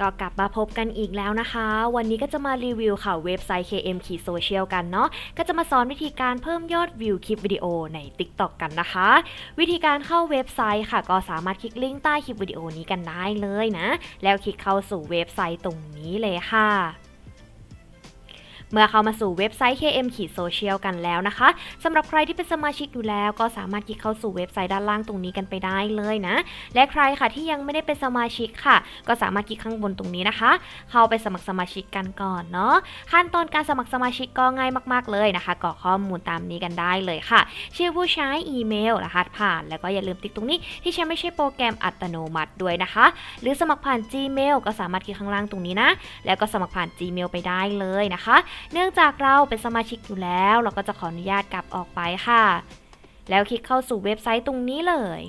ก็กลับมาพบกันอีกแล้วนะคะ วันนี้ก็จะมารีวิวค่ะเว็บไซต์ KM ขีดโซเชียลกันเนาะก็จะมาสอนวิธีการเพิ่มยอดวิวคลิปวิดีโอใน TikTok กันนะคะ วิธีการเข้าเว็บไซต์ค่ะ ก็สามารถคลิกลิงก์ใต้คลิปวิดีโอนี้กันได้เลยนะ แล้วคลิกเข้าสู่เว็บไซต์ตรงนี้เลยค่ะ เมื่อเข้ามาสู่เว็บไซต์ KM ขีดโซเชียลกันแล้วนะคะสำหรับใครที่เป็นสมาชิกอยู่แล้วก็สามารถคลิกเข้าสู่เว็บไซต์ด้านล่างตรงนี้กันไปได้เลยนะ และใครค่ะที่ยังไม่ได้เป็นสมาชิกค่ะ ก็สามารถคลิกข้างบนตรงนี้นะคะ เข้าไปสมัครสมาชิกกันก่อนเนาะขั้นตอนการสมัครสมาชิกก็ง่ายมาก ๆ เลยนะคะกรอกข้อมูลตามนี้กันได้เลยค่ะ ชื่อผู้ใช้อีเมลรหัสผ่าน แล้วก็อย่าลืมติ๊กตรงนี้ที่ใช้ไม่ใช่โปรแกรมอัตโนมัติด้วยนะคะ หรือสมัครผ่าน Gmail ก็สามารถคลิกข้างล่างตรงนี้นะ แล้วก็สมัครผ่าน Gmail ไปได้เลยนะคะเนื่องจากเราเป็นสมาชิกอยู่แล้ว เราก็จะขออนุญาตกลับออกไปค่ะ แล้วคลิกเข้าสู่เว็บไซต์ตรงนี้เลย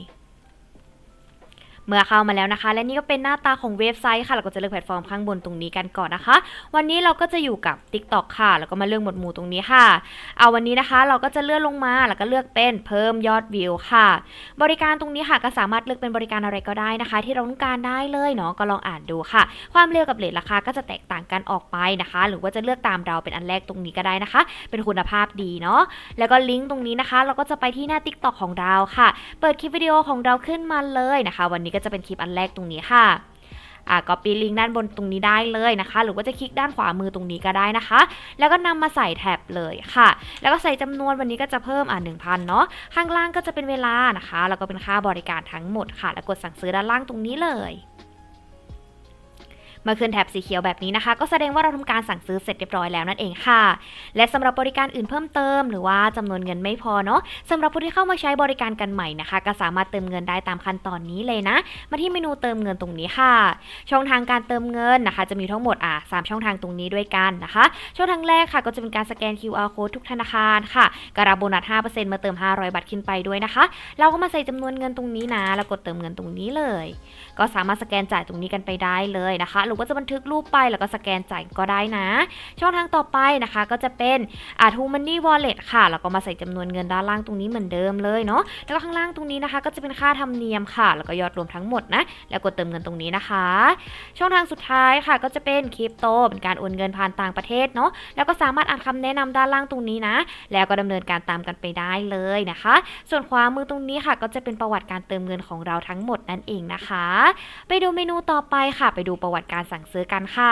เมื่อเข้ามาแล้วนะคะ และนี่ก็เป็นหน้าตาของเว็บไซต์ค่ะเราก็จะเลือกแพลตฟอร์มข้างบนตรงนี้กันก่อนนะคะ วันนี้เราก็จะอยู่กับ TikTok ค่ะ แล้วก็มาเลือกหมวดหมู่ตรงนี้ค่ะ เอาวันนี้นะคะ เราก็จะเลื่อนลงมาแล้วก็เลือกเป็นเพิ่มยอดวิวค่ะ บริการตรงนี้ค่ะก็สามารถเลือกเป็นบริการอะไรก็ได้นะคะ ที่เราต้องการได้เลยเนาะก็ลองอ่านดูค่ะ ความเร็วกับเรทราคาก็จะแตกต่างกันออกไปนะคะ หรือว่าจะเลือกตามเราเป็นอันแรกตรงนี้ก็ได้นะคะ เป็นคุณภาพดีเนาะแล้วก็ลิงก์ตรงนี้นะคะ เราก็จะไปที่หน้า TikTok ของเราค่ะ เปิดคลิปวิดีโอของเราขึ้นมาเลยนะคะ วันนี้ก็จะเป็นคลิปอันแรกตรงนี้ค่ะอ่าก็ปีลิงก์ด้านบนตรงนี้ได้เลยนะคะ หรือว่าจะคลิกด้านขวามือตรงนี้ก็ได้นะคะ แล้วก็นำมาใส่แท็บเลยค่ะ แล้วก็ใส่จำนวนวันนี้ก็จะเพิ่มอ่าหนึ่งพันเนาะข้างล่างก็จะเป็นเวลานะคะ แล้วก็เป็นค่าบริการทั้งหมดค่ะ แล้วกดสั่งซื้อด้านล่างตรงนี้เลย เมื่อขึ้นแท็บสีเขียวแบบนี้นะคะ ก็แสดงว่าเราทำการสั่งซื้อเสร็จเรียบร้อยแล้วนั่นเองค่ะ และสำหรับบริการอื่นเพิ่มเติม หรือว่าจำนวนเงินไม่พอเนาะสำหรับผู้ที่เข้ามาใช้บริการกันใหม่นะคะ ก็สามารถเติมเงินได้ตามขั้นตอนนี้เลยนะ มาที่เมนูเติมเงินตรงนี้ค่ะ ช่องทางการเติมเงินนะคะ จะมีทั้งหมดอะสามช่องทางตรงนี้ด้วยกันนะคะ ช่องทางแรกค่ะ ก็จะเป็นการสแกน QR code ทุกธนาคารค่ะกรับโบนัส5%มาเติม 500 บาทขึ้นไปด้วยนะคะ เราก็มาใส่จำนวนเงินตรงนี้นะ แล้วกดเติมเงินตรงนี้เลย ก็สามารถสแกนจ่ายตรงนี้กันไปได้เลยนะคะหรือว่าจะบันทึกรูปไปแล้วก็สแกนจ่ายก็ได้นะ ช่องทางต่อไปนะคะก็จะเป็นอาทูมันนี่วอลเล็ตค่ะ แล้วก็มาใส่จำนวนเงินด้านล่างตรงนี้เหมือนเดิมเลยเนาะแล้วก็ข้างล่างตรงนี้นะคะ ก็จะเป็นค่าธรรมเนียมค่ะ แล้วก็ยอดรวมทั้งหมดนะ แล้วกดเติมเงินตรงนี้นะคะ ช่องทางสุดท้ายค่ะ ก็จะเป็นคริปโตเป็นการโอนเงินผ่านต่างประเทศเนาะแล้วก็สามารถอ่านคำแนะนำด้านล่างตรงนี้นะ แล้วก็ดำเนินการตามกันไปได้เลยนะคะ ส่วนขวามือตรงนี้ค่ะ ก็จะเป็นประวัติการเติมเงินของเราทั้งหมดนั่นเองนะคะ ไปดูเมนูต่อไปค่ะ ไปดูประวัติการสั่งซื้อกันค่ะ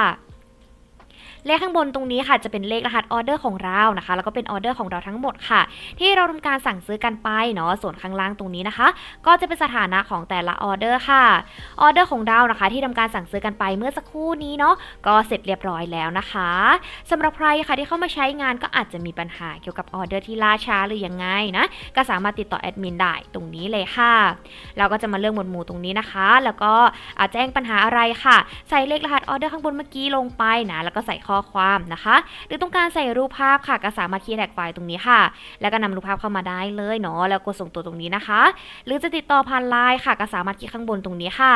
เลขข้างบนตรงนี้ค่ะจะเป็นเลขรหัสออเดอร์ของเรานะคะ แล้วก็เป็นออเดอร์ของเราทั้งหมดค่ะ ที่เราทำการสั่งซื้อกันไปเนาะส่วนข้างล่างตรงนี้นะคะ ก็จะเป็นสถานะของแต่ละออเดอร์ค่ะออเดอร์ของเรานะคะ ที่ทำการสั่งซื้อกันไปเมื่อสักครู่นี้เนาะก็เสร็จเรียบร้อยแล้วนะคะสำหรับใครค่ะที่เข้ามาใช้งานก็อาจจะมีปัญหาเกี่ยวกับออเดอร์ที่ล่าช้าหรือยังไงนะก็สามารถติดต่อแอดมินได้ตรงนี้เลยค่ะเราก็จะมาเลือกหมวดหมู่ตรงนี้นะคะ แล้วก็อาจแจ้งปัญหาอะไรค่ะ ใส่เลขรหัสออเดอร์ข้างบนเมื่อกี้ลงไปนะแล้วก็ใส่ข้อความนะคะ หรือต้องการใส่รูปภาพค่ะก็สามารถคีย์แท็กไฟล์ตรงนี้ค่ะ แล้วก็นำรูปภาพเข้ามาได้เลยเนาะแล้วกดส่งตัวตรงนี้นะคะ หรือจะติดต่อผ่านไลน์ค่ะก็สามารถคลิกข้างบนตรงนี้ค่ะ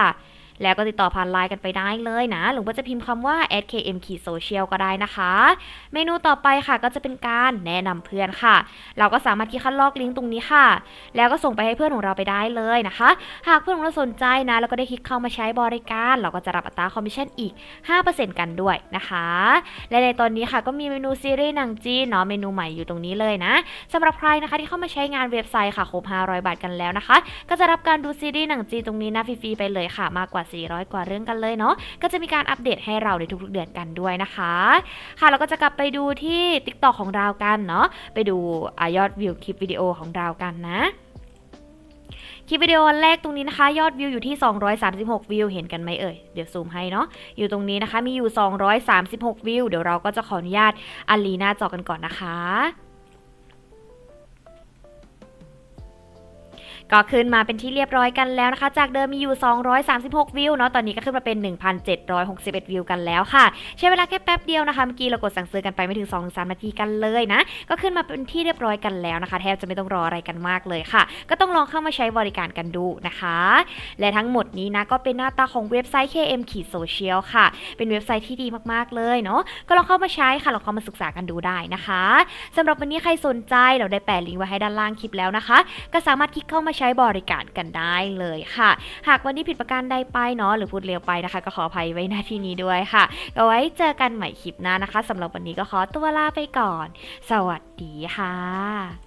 แล้วก็ติดต่อผ่านไลน์กันไปได้เลยนะ หรือว่าจะพิมพ์คำว่า @km social ก็ได้นะคะ เมนูต่อไปค่ะก็จะเป็นการแนะนำเพื่อนค่ะ เราก็สามารถคลิกคัดลอกลิงก์ตรงนี้ค่ะ แล้วก็ส่งไปให้เพื่อนของเราไปได้เลยนะคะ หากเพื่อนของเราสนใจนะ แล้วก็ได้คลิกเข้ามาใช้บริการ เราก็จะรับอัตราคอมมิชชั่นอีก 5%กันด้วยนะคะ และในตอนนี้ค่ะก็มีเมนูซีรีส์หนังจีนเนาะเมนูใหม่อยู่ตรงนี้เลยนะสำหรับใครนะคะที่เข้ามาใช้งานเว็บไซต์ค่ะครบ500 บาทกันแล้วนะคะ ก็จะรับการดูซีรีส์หนังจีนตรงนี้นะฟรีๆไปเลยค่ะมากกว่า400 กว่าเรื่องกันเลยเนาะก็จะมีการอัปเดตให้เราในทุกๆเดือนกันด้วยนะคะ ค่ะเราก็จะกลับไปดูที่ TikTok ของเรากันเนาะไปดูอยอดวิวคลิปวิดีโอของเรากันนะคลิปวิดีโอแรกตรงนี้นะคะ ยอดวิวอยู่ที่ 236 วิว เห็นกันไหมเอ่ย เดี๋ยวซูมให้เนาะอยู่ตรงนี้นะคะมีอยู่ 236 วิว เดี๋ยวเราก็จะขออนุญาตอันลีหน้าจอกันก่อนนะคะ ก็ขึ้นมาเป็นที่เรียบร้อยกันแล้วนะคะ จากเดิมมีอยู่ 236 วิวเนาะ ตอนนี้ก็ขึ้นมาเป็น 1,761 วิวกันแล้วค่ะ ใช้เวลาแค่แป๊บเดียวนะคะเมื่อกี้เรากดสั่งซื้อกันไปไม่ถึง2-3นาทีกันเลยนะ ก็ขึ้นมาเป็นที่เรียบร้อยกันแล้วนะคะ แทบจะไม่ต้องรออะไรกันมากเลยค่ะ ก็ต้องลองเข้ามาใช้บริการกันดูนะคะ และทั้งหมดนี้นะก็เป็นหน้าตาของเว็บไซต์ KM ขีดโซเชียลค่ะ เป็นเว็บไซต์ที่ดีมากๆเลยเนาะ ก็ลองเข้ามาใช้ค่ะ ลองเข้ามาศึกษากันดูได้นะคะสำหรับวันนี้ใครสนใจเราได้แปะลิงก์ไว้ให้ด้านล่างคลิปแล้วนะคะ ก็สามารถคลิกเข้ามาช้บริการกันได้เลยค่ะ หากวันนี้ผิดประการใดไปเนาะหรือพูดเร็วไปนะคะ ก็ขออภัยไว้หน้าที่นี้ด้วยค่ะก็ไว้เจอกันใหม่คลิปหน้านะคะสำหรับวันนี้ก็ขอตัวลาไปก่อน สวัสดีค่ะ